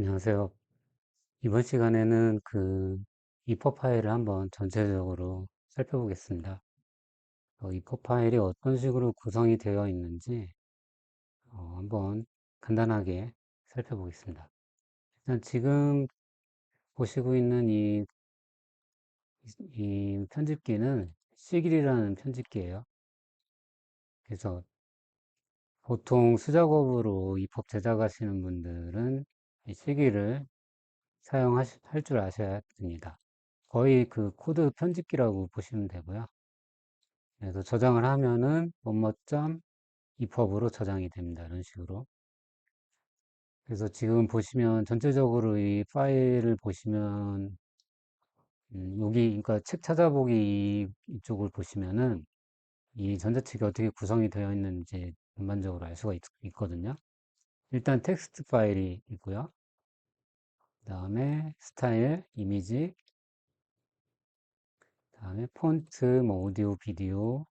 안녕하세요. 이번 시간에는 그 이퍼 파일을 한번 전체적으로 살펴보겠습니다. 어, 이퍼 파일이 어떤 식으로 구성이 되어 있는지 어, 한번 간단하게 살펴보겠습니다. 일단 지금 보시고 있는 이, 이 편집기는 시길이라는 편집기예요. 그래서 보통 수작업으로 이법 제작하시는 분들은 이 시길을 사용할 줄 아셔야 됩니다. 거의 그 코드 편집기라고 보시면 되고요. 그래서 저장을 하면은 뭐뭐점 EPUB으로 저장이 됩니다. 이런 식으로. 그래서 지금 보시면 전체적으로 이 파일을 보시면 음, 여기 그러니까 책 찾아보기 이쪽을 보시면은 이 전자책이 어떻게 구성이 되어 있는지 전반적으로 알 수가 있, 있거든요. 일단 텍스트 파일이 있고요. 그 다음에 스타일, 이미지, 다음에 폰트, 뭐 오디오, 비디오,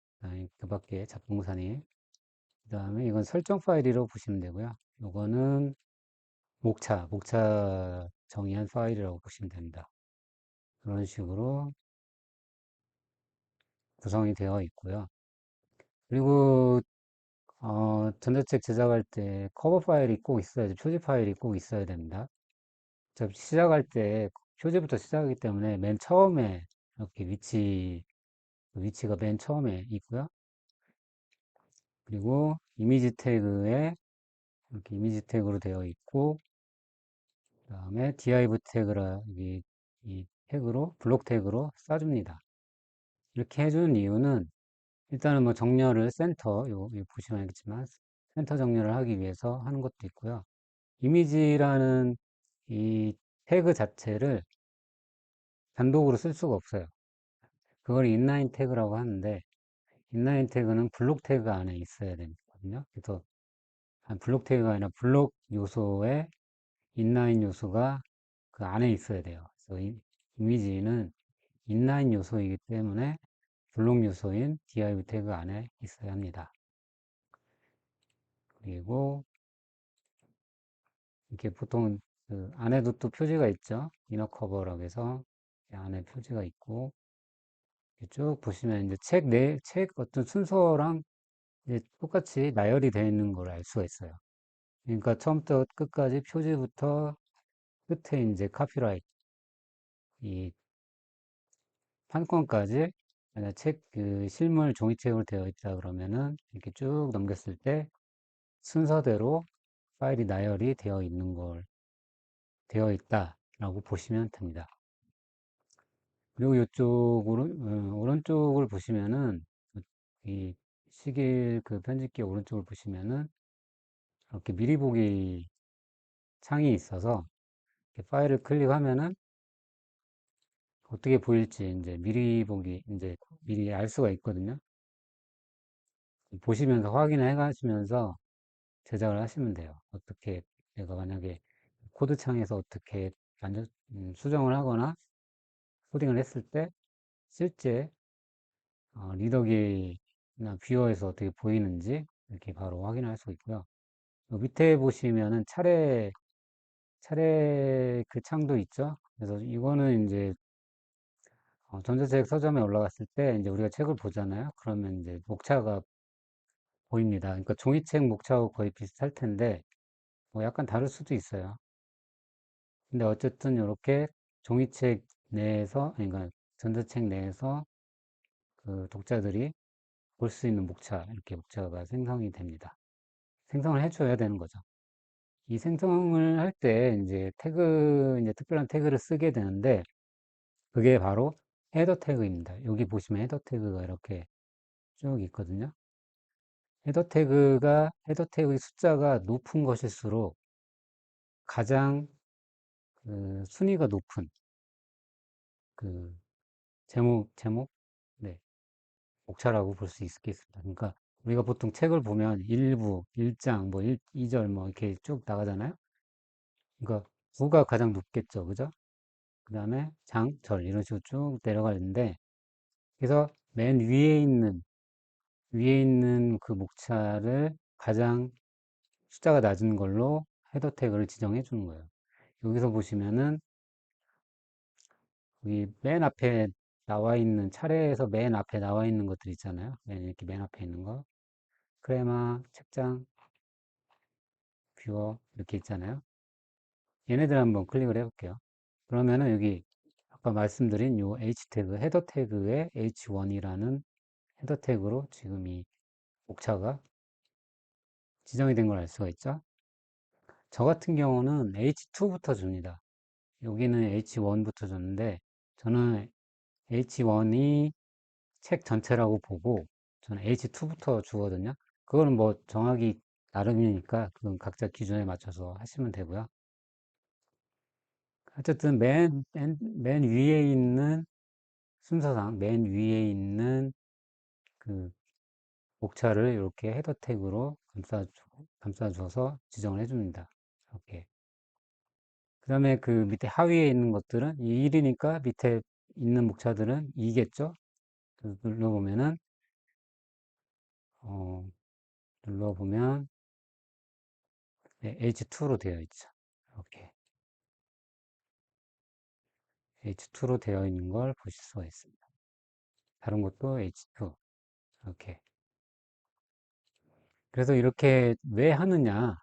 그 밖에 잡동사니, 그 다음에 이건 설정 파일이라고 보시면 되고요. 이거는 목차, 목차 정의한 파일이라고 보시면 됩니다. 그런 식으로 구성이 되어 있고요. 그리고 어, 전자책 제작할 때 커버 파일이 꼭 있어야 돼. 표지 파일이 꼭 있어야 됩니다. 시작할 때 표지부터 시작하기 때문에 맨 처음에 이렇게 위치 위치가 맨 처음에 있고요. 그리고 이미지 태그에 이렇게 이미지 태그로 되어 있고 그 다음에 div 태그라 이, 이 태그로 블록 태그로 쏴줍니다. 이렇게 해주는 이유는 일단은 뭐 정렬을 센터 요, 요 보시면 알겠지만 센터 정렬을 하기 위해서 하는 것도 있고요. 이미지라는 이 태그 자체를 단독으로 쓸 수가 없어요. 그걸 인라인 태그라고 하는데 인라인 태그는 블록 태그 안에 있어야 되거든요. 그래서 블록 태그가 아니라 블록 요소에 인라인 요소가 그 안에 있어야 돼요. 그래서 이, 이미지는 인라인 요소이기 때문에 블록 요소인 div 태그 안에 있어야 합니다. 그리고 이렇게 보통 그 안에도 또 표지가 있죠. 이너 커버라고 해서 안에 표지가 있고 쭉 보시면 이제 책 내, 책 어떤 순서랑 이제 똑같이 나열이 되어 있는 걸 알 수가 있어요. 그러니까 처음부터 끝까지 표지부터 끝에 이제 카피라이트, 이 판권까지 만약 책, 그 실물 종이책으로 되어 있다 그러면은 이렇게 쭉 넘겼을 때 순서대로 파일이 나열이 되어 있는 걸 되어 있다라고 보시면 됩니다. 그리고 이쪽으로 어, 오른쪽을 보시면은 이 시계 그 편집기 오른쪽을 보시면은 이렇게 미리 보기 창이 있어서 파일을 클릭하면은 어떻게 보일지 이제 미리 보기 이제 미리 알 수가 있거든요. 보시면서 확인해 가시면서 제작을 하시면 돼요. 어떻게 내가 만약에 코드 창에서 어떻게 음, 수정을 하거나 코딩을 했을 때 실제 어, 리더기나 뷰어에서 어떻게 보이는지 이렇게 바로 확인할 수 있고요. 밑에 보시면은 차례 차례 그 창도 있죠. 그래서 이거는 이제 어, 전자책 서점에 올라갔을 때 이제 우리가 책을 보잖아요. 그러면 이제 목차가 보입니다. 그러니까 종이책 목차하고 거의 비슷할 텐데 뭐 약간 다를 수도 있어요. 근데 어쨌든 이렇게 종이책 내에서 그러니까 전자책 내에서 그 독자들이 볼 수 있는 목차 이렇게 목차가 생성이 됩니다. 생성을 해줘야 되는 거죠. 이 생성을 할 때 이제 태그 이제 특별한 태그를 쓰게 되는데 그게 바로 헤더 태그입니다. 여기 보시면 헤더 태그가 이렇게 쭉 있거든요. 헤더 태그가 헤더 태그의 숫자가 높은 것일수록 가장 그 순위가 높은 그 제목 제목 네 목차라고 볼 수 있겠습니다. 그러니까 우리가 보통 책을 보면 1부, 1장, 뭐 1, 2절 뭐 이렇게 쭉 나가잖아요. 그러니까 부가 가장 높겠죠. 그죠? 그 다음에 장, 절 이런 식으로 쭉 내려가는데 그래서 맨 위에 있는 위에 있는 그 목차를 가장 숫자가 낮은 걸로 헤더 태그를 지정해 주는 거예요. 여기서 보시면은 여기 맨 앞에 나와 있는 차례에서 맨 앞에 나와 있는 것들 있잖아요. 맨 이렇게 맨 앞에 있는 거. 크레마, 책장, 뷰어 이렇게 있잖아요. 얘네들 한번 클릭을 해볼게요. 그러면은 여기 아까 말씀드린 요 H 태그, 헤더 태그의 H1이라는 헤더 태그로 지금 이 목차가 지정이 된 걸 알 수가 있죠. 저 같은 경우는 H2부터 줍니다. 여기는 H1부터 줬는데 저는 H1이 책 전체라고 보고 저는 H2부터 주거든요. 그거는 뭐 정하기 나름이니까 그건 각자 기준에 맞춰서 하시면 되고요. 어쨌든 맨, 맨, 맨 위에 있는 순서상 맨 위에 있는 그 목차를 이렇게 헤더 태그로 감싸, 감싸줘서 지정을 해줍니다. 이렇게. 그 다음에 그 밑에 하위에 있는 것들은 이 1이니까 밑에 있는 목차들은 2겠죠? 눌러보면은, 어, 눌러보면, 네, H2로 되어 있죠. 이렇게. H2로 되어 있는 걸 보실 수가 있습니다. 다른 것도 H2. 이렇게. 그래서 이렇게 왜 하느냐?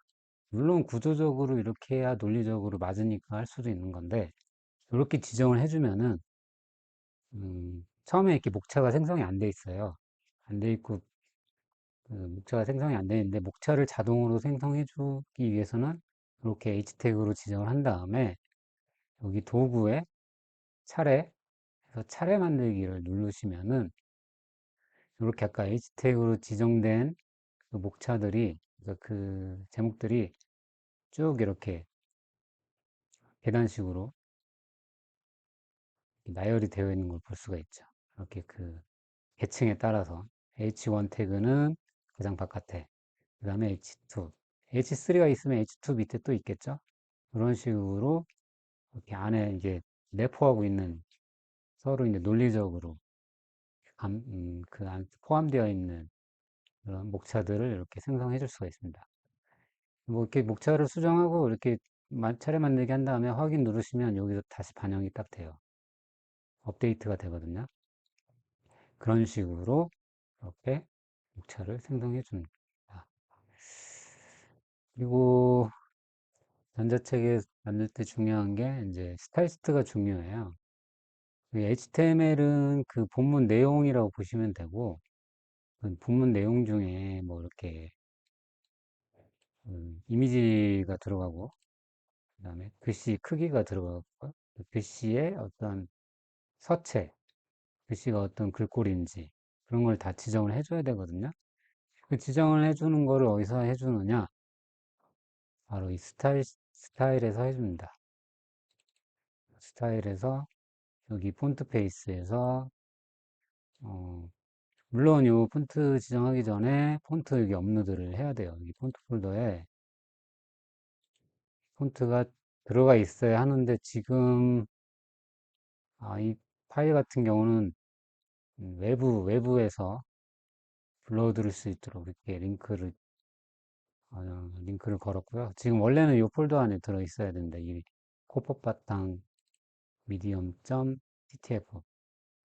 물론 구조적으로 이렇게 해야 논리적으로 맞으니까 할 수도 있는 건데, 이렇게 지정을 해주면은, 음, 처음에 이렇게 목차가 생성이 안 돼 있어요. 안 돼 있고, 그 목차가 생성이 안 되는데, 목차를 자동으로 생성해 주기 위해서는 이렇게 H 태그로 지정을 한 다음에, 여기 도구에 차례, 그래서 차례 만들기를 누르시면은, 이렇게 아까 H 태그로 지정된 그 목차들이, 그러니까 그 제목들이 쭉 이렇게 계단식으로 나열이 되어 있는 걸 볼 수가 있죠. 이렇게 그 계층에 따라서 H1 태그는 가장 바깥에, 그 다음에 H2, H3가 있으면 H2 밑에 또 있겠죠. 그런 식으로 이렇게 안에 이제 내포하고 있는 서로 이제 논리적으로 감, 음, 그 안, 포함되어 있는 그런 목차들을 이렇게 생성해 줄 수가 있습니다. 뭐 이렇게 목차를 수정하고 이렇게 차례 만들기 한 다음에 확인 누르시면 여기서 다시 반영이 딱 돼요. 업데이트가 되거든요. 그런 식으로 이렇게 목차를 생성해 줍니다. 그리고 전자책에 만들 때 중요한 게 이제 스타일스트가 중요해요. HTML은 그 본문 내용이라고 보시면 되고, 그 본문 내용 중에 뭐 이렇게 음, 이미지가 들어가고, 그 다음에 글씨 크기가 들어가고, 그 글씨의 어떤 서체, 글씨가 어떤 글꼴인지 그런 걸 다 지정을 해줘야 되거든요. 그 지정을 해주는 거를 어디서 해주느냐? 바로 이 스타일, 스타일에서 해줍니다. 스타일에서 여기 폰트 페이스에서 어, 물론 이 폰트 지정하기 전에 폰트 여기 업로드를 해야 돼요. 여기 폰트 폴더에 폰트가 들어가 있어야 하는데 지금 아, 이 파일 같은 경우는 외부 외부에서 불러들을 수 있도록 이렇게 링크를 어, 링크를 걸었고요. 지금 원래는 이 폴더 안에 들어 있어야 된다. 이 코퍼 바탕 medium.ttf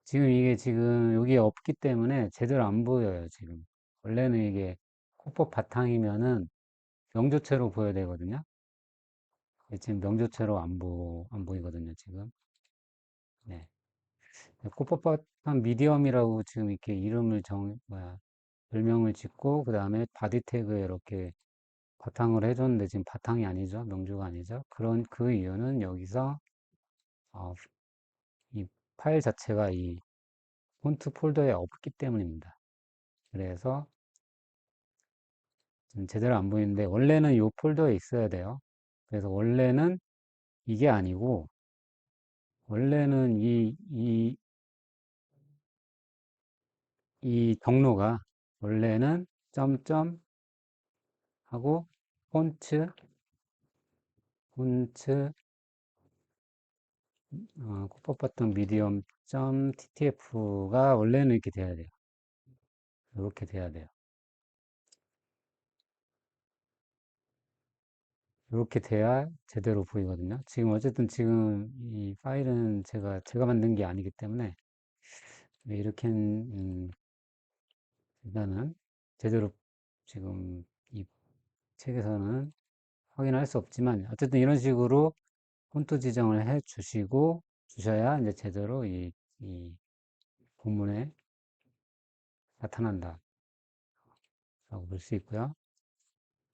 지금 이게 지금 여기에 없기 때문에 제대로 안 보여요. 지금 원래는 이게 코퍼 바탕이면은 명조체로 보여야 되거든요. 지금 명조체로 안, 보, 안 보이거든요. 지금 네. 코퍼 바탕 미디엄이라고 지금 이렇게 이름을 정 뭐야 별명을 짓고 그 다음에 바디 태그에 이렇게 바탕을 해줬는데 지금 바탕이 아니죠. 명조가 아니죠. 그런 그 이유는 여기서 어, 이 파일 자체가 이 폰트 폴더에 없기 때문입니다. 그래서 제대로 안 보이는데 원래는 이 폴더에 있어야 돼요. 그래서 원래는 이게 아니고 원래는 이, 이, 이 경로가 원래는 점점 하고 폰트 폰트 어, 코퍼바텀 미디엄 점 ttf가 원래는 이렇게 돼야 돼요. 이렇게 돼야 돼요. 이렇게 돼야 제대로 보이거든요. 지금 어쨌든 지금 이 파일은 제가 제가 만든 게 아니기 때문에 이렇게 음, 일단은 제대로 지금 이 책에서는 확인할 수 없지만 어쨌든 이런 식으로 폰트 지정을 해 주시고 주셔야 이제 제대로 이, 이 본문에 나타난다 라고 볼 수 있고요.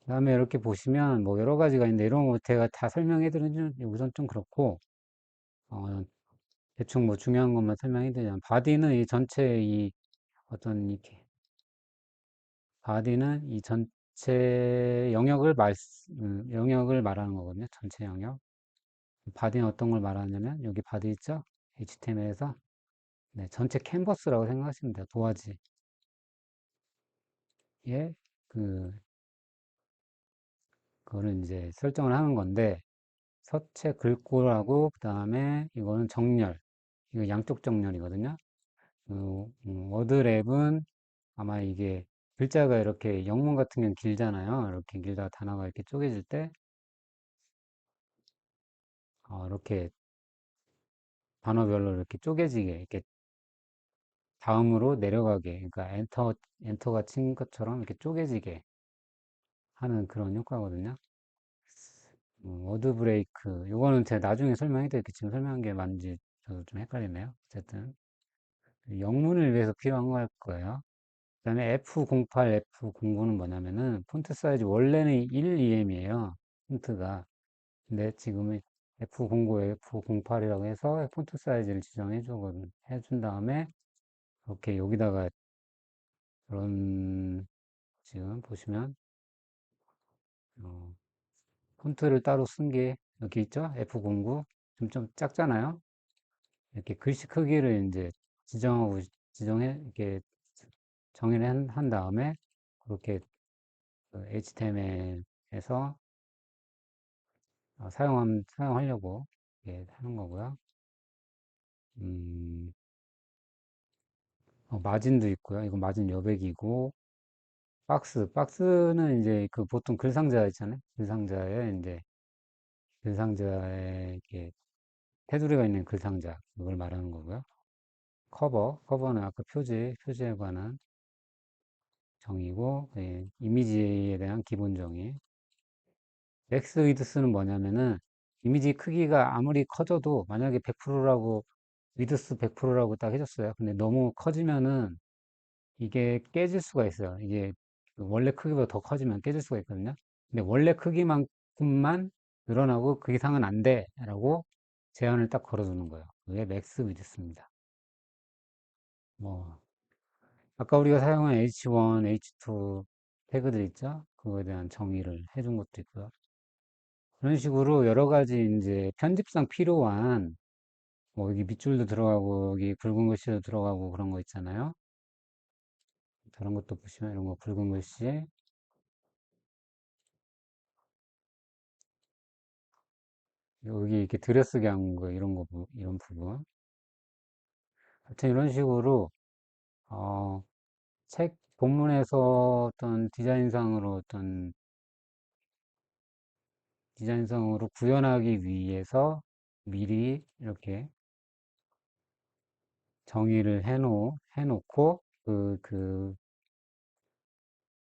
그 다음에 이렇게 보시면 뭐 여러 가지가 있는데 이런 거 제가 다 설명해 드리는 우선 좀 그렇고 어, 대충 뭐 중요한 것만 설명해 드리자면 바디는 이 전체 이 어떤 이렇게 바디는 이 전체 영역을 말 음, 영역을 말하는 거거든요. 전체 영역. 바디는 어떤 걸 말하냐면 여기 바디 있죠? HTML에서 네, 전체 캔버스라고 생각하시면 돼요. 도화지. 예, 그, 그거를 이제 설정을 하는 건데, 서체 글꼴하고, 그 다음에 이거는 정렬. 이거 양쪽 정렬이거든요. 그, 음, 워드랩은 아마 이게 글자가 이렇게 영문 같은 경우는 길잖아요. 이렇게 길다가 단어가 이렇게 쪼개질 때, 어, 이렇게 단어별로 이렇게 쪼개지게, 이렇게 다음으로 내려가게, 그러니까 엔터, 엔터가 친 것처럼 이렇게 쪼개지게 하는 그런 효과거든요. 음, 워드 브레이크. 요거는 제가 나중에 설명해 드릴게요. 지금 설명한 게 맞는지 저도 좀 헷갈리네요. 어쨌든. 영문을 위해서 필요한 걸 거예요. 그 다음에 F08, F09는 뭐냐면은 폰트 사이즈 원래는 1EM이에요. 폰트가. 근데 지금은 F09, F08이라고 해서 폰트 사이즈를 지정해 주거든. 해준 다음에 이렇게 여기다가 그런 지금 보시면 어, 폰트를 따로 쓴 게 여기 있죠? F09 좀, 좀 작잖아요? 이렇게 글씨 크기를 이제 지정하고 지정해 이렇게 정의를 한, 한 다음에 그렇게 HTML에서 어, 사용함, 사용하려고 이렇게 하는 거고요. 음, 어, 마진도 있고요. 이거 마진 여백이고 박스, 박스는 이제 그 보통 글상자 있잖아요. 글상자에 이제 글상자에 이렇게 테두리가 있는 글상자 그걸 말하는 거고요. 커버, 커버는 아까 표지, 표지에 관한 정의고 예, 이미지에 대한 기본 정의. 맥스 위드스는 뭐냐면은 이미지 크기가 아무리 커져도 만약에 100%라고 위드스 100%라고 딱 해줬어요. 근데 너무 커지면은 이게 깨질 수가 있어요. 이게 원래 크기보다 더 커지면 깨질 수가 있거든요. 근데 원래 크기만큼만 늘어나고 그 이상은 안 돼. 라고 제한을 딱 걸어두는 거예요. 그게 맥스 위드스입니다. 뭐, 아까 우리가 사용한 H1, H2 태그들 있죠? 그거에 대한 정의를 해준 것도 있고요. 그런 식으로 여러 가지 이제 편집상 필요한 뭐 여기 밑줄도 들어가고 여기 굵은 글씨도 들어가고 그런 거 있잖아요. 다른 것도 보시면 이런 거 굵은 글씨 여기 이렇게 들여쓰기 한 거 이런 거 이런 부분 하여튼 이런 식으로 어, 책 본문에서 어떤 디자인상으로 어떤 디자인상으로 구현하기 위해서 미리 이렇게 정의를 해놓, 해놓고 그, 그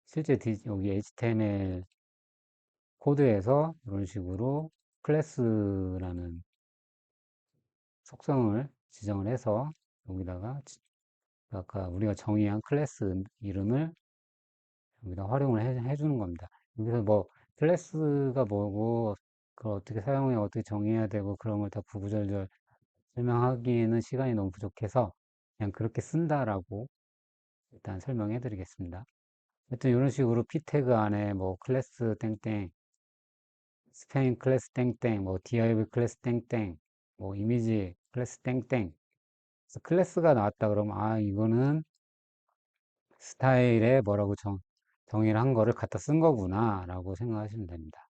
실제 디, 여기 HTML 코드에서 이런 식으로 클래스라는 속성을 지정을 해서 여기다가 아까 우리가 정의한 클래스 이름을 여기다 활용을 해, 해주는 겁니다. 여기서 뭐 클래스가 뭐고 그걸 어떻게 사용해 어떻게 정의해야 되고 그런 걸 다 구구절절 설명하기에는 시간이 너무 부족해서 그냥 그렇게 쓴다라고 일단 설명해 드리겠습니다. 하여튼 이런 식으로 p 태그 안에 뭐 클래스 땡땡 스페인 클래스 땡땡 뭐 div 클래스 땡땡 뭐 이미지 클래스 땡땡 그래서 클래스가 나왔다 그러면 아 이거는 스타일에 뭐라고 정, 정의를 한 거를 갖다 쓴 거구나 라고 생각하시면 됩니다.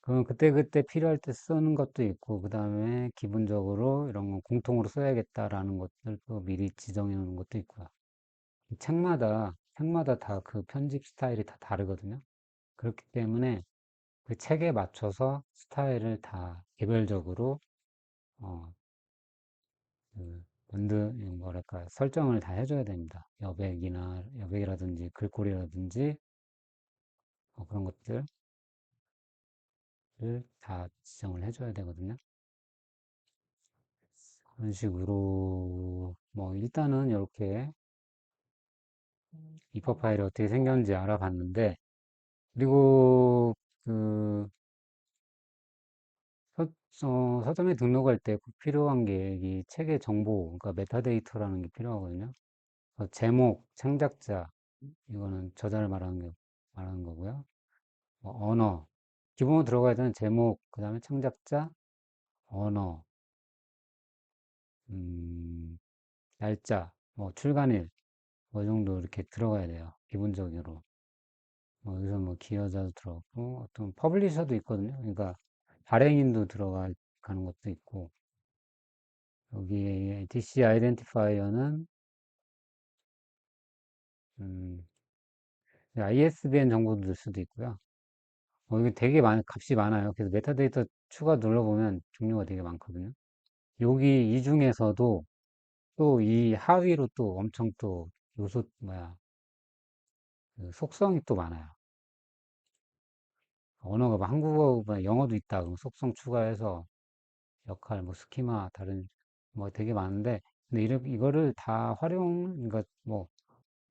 그럼 그때그때 필요할 때 쓰는 것도 있고 그 다음에 기본적으로 이런 거 공통으로 써야겠다라는 것들도 미리 지정해 놓는 것도 있고요. 책마다 책마다 다 그 편집 스타일이 다 다르거든요. 그렇기 때문에 그 책에 맞춰서 스타일을 다 개별적으로 어, 그 원드 뭐랄까 설정을 다 해줘야 됩니다. 여백이나 여백이라든지 글꼴이라든지 뭐 그런 것들을 다 지정을 해줘야 되거든요. 그런 식으로 뭐 일단은 이렇게 이퍼 파일이 어떻게 생겼는지 알아봤는데 그리고 그 서, 어, 서점에 등록할 때 꼭 필요한 게 이 책의 정보, 그러니까 메타데이터라는 게 필요하거든요. 어, 제목, 창작자, 이거는 저자를 말하는 게, 말하는 거고요. 뭐 언어, 기본으로 들어가야 되는 제목, 그 다음에 창작자, 언어, 음, 날짜, 뭐 출간일, 뭐 정도 이렇게 들어가야 돼요. 기본적으로. 뭐 여기서 뭐 기여자도 들어가고, 어떤 퍼블리셔도 있거든요. 그러니까 발행인도 들어가는 것도 있고, 여기 DC 아이덴티파이어는 음, ISBN 정보도 넣을 수도 있고요. 어, 이게 되게 많, 값이 많아요. 그래서 메타데이터 추가 눌러보면 종류가 되게 많거든요. 여기 이 중에서도 또 이 하위로 또 엄청 또 요소, 뭐야, 그 속성이 또 많아요. 언어가 뭐 한국어, 뭐 영어도 있다. 그럼 속성 추가해서 역할, 뭐 스키마, 다른, 뭐 되게 많은데, 근데 이를, 이거를 다 활용, 그러니까 뭐,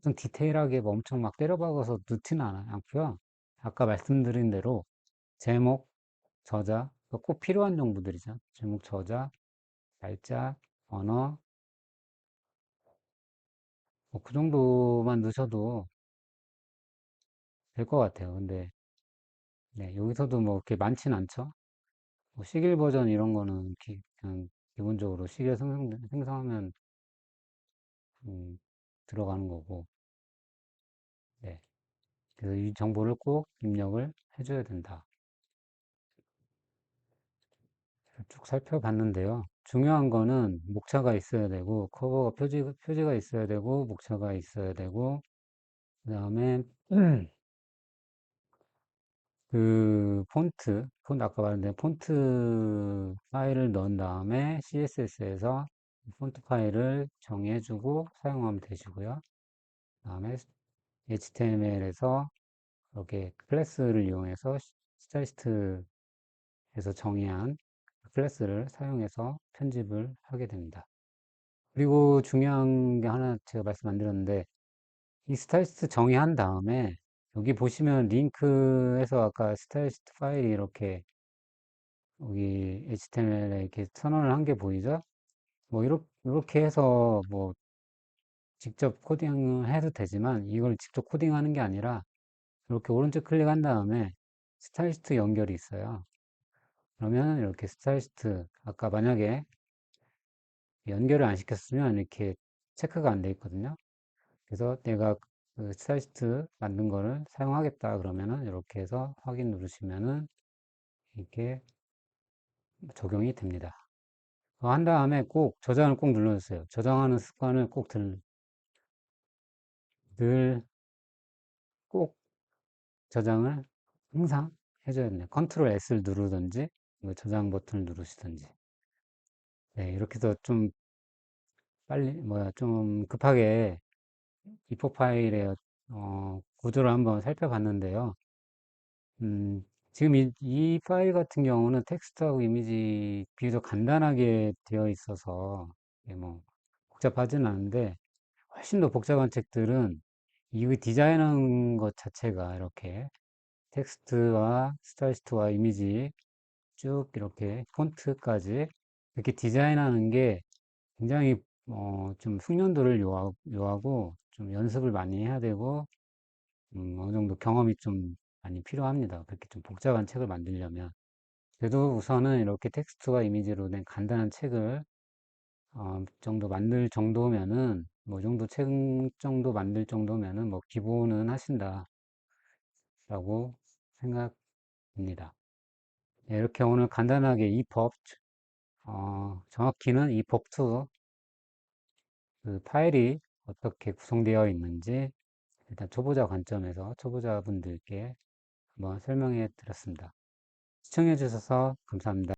좀 디테일하게 뭐 엄청 막 때려박아서 넣지는 않고요. 아까 말씀드린 대로 제목, 저자, 꼭 필요한 정보들이죠. 제목, 저자, 날짜, 언어, 뭐 그 정도만 넣으셔도 될 것 같아요. 근데 네, 여기서도 뭐 이렇게 많진 않죠. 뭐 시길 버전 이런 거는 기, 그냥 기본적으로 시계 생성, 생성하면 음, 들어가는 거고, 네. 그래서 이 정보를 꼭 입력을 해줘야 된다. 쭉 살펴봤는데요. 중요한 거는 목차가 있어야 되고, 커버가 표지, 표지가 있어야 되고, 목차가 있어야 되고, 그 다음에, 그, 폰트, 폰트, 아까 말했는데, 폰트 파일을 넣은 다음에 CSS에서 폰트 파일을 정의해주고 사용하면 되시고요. 그 다음에 HTML에서 이렇게 클래스를 이용해서 스타일리스트에서 정의한 클래스를 사용해서 편집을 하게 됩니다. 그리고 중요한 게 하나 제가 말씀 안 드렸는데 이 스타일리스트 정의한 다음에 여기 보시면 링크에서 아까 스타일리스트 파일이 이렇게 여기 HTML에 이렇게 선언을 한 게 보이죠? 뭐 이렇게, 이렇게 해서 뭐 직접 코딩을 해도 되지만 이걸 직접 코딩하는 게 아니라 이렇게 오른쪽 클릭한 다음에 스타일리스트 연결이 있어요. 그러면 이렇게 스타일리스트 아까 만약에 연결을 안 시켰으면 이렇게 체크가 안 돼 있거든요. 그래서 내가 그 스타일리스트 만든 거를 사용하겠다 그러면은 이렇게 해서 확인 누르시면은 이렇게 적용이 됩니다. 한 다음에 꼭 저장을 꼭 눌러주세요. 저장하는 습관을 꼭 들, 늘 꼭 저장을 항상 해줘야 됩니다. 컨트롤 S를 누르든지 저장 버튼을 누르시든지 네, 이렇게 해서 좀 빨리 뭐야 좀 급하게 이포 파일의 어, 구조를 한번 살펴봤는데요. 음, 지금 이, 이 파일 같은 경우는 텍스트하고 이미지 비교적 간단하게 되어 있어서 뭐 복잡하지는 않은데 훨씬 더 복잡한 책들은 이 디자인한 것 자체가 이렇게 텍스트와 스타일리스트와 이미지 쭉 이렇게 폰트까지 이렇게 디자인하는 게 굉장히 어, 좀 숙련도를 요하, 요하고 좀 연습을 많이 해야 되고 음, 어느 정도 경험이 좀 많이 필요합니다. 그렇게 좀 복잡한 책을 만들려면 그래도 우선은 이렇게 텍스트와 이미지로 된 간단한 책을 어, 정도 만들 정도면은 뭐 정도 책 정도 만들 정도면은 뭐 기본은 하신다 라고 생각합니다. 네, 이렇게 오늘 간단하게 이 법, 어, 정확히는 이 법투 그 파일이 어떻게 구성되어 있는지 일단 초보자 관점에서 초보자분들께 한번 설명해 드렸습니다. 시청해 주셔서 감사합니다.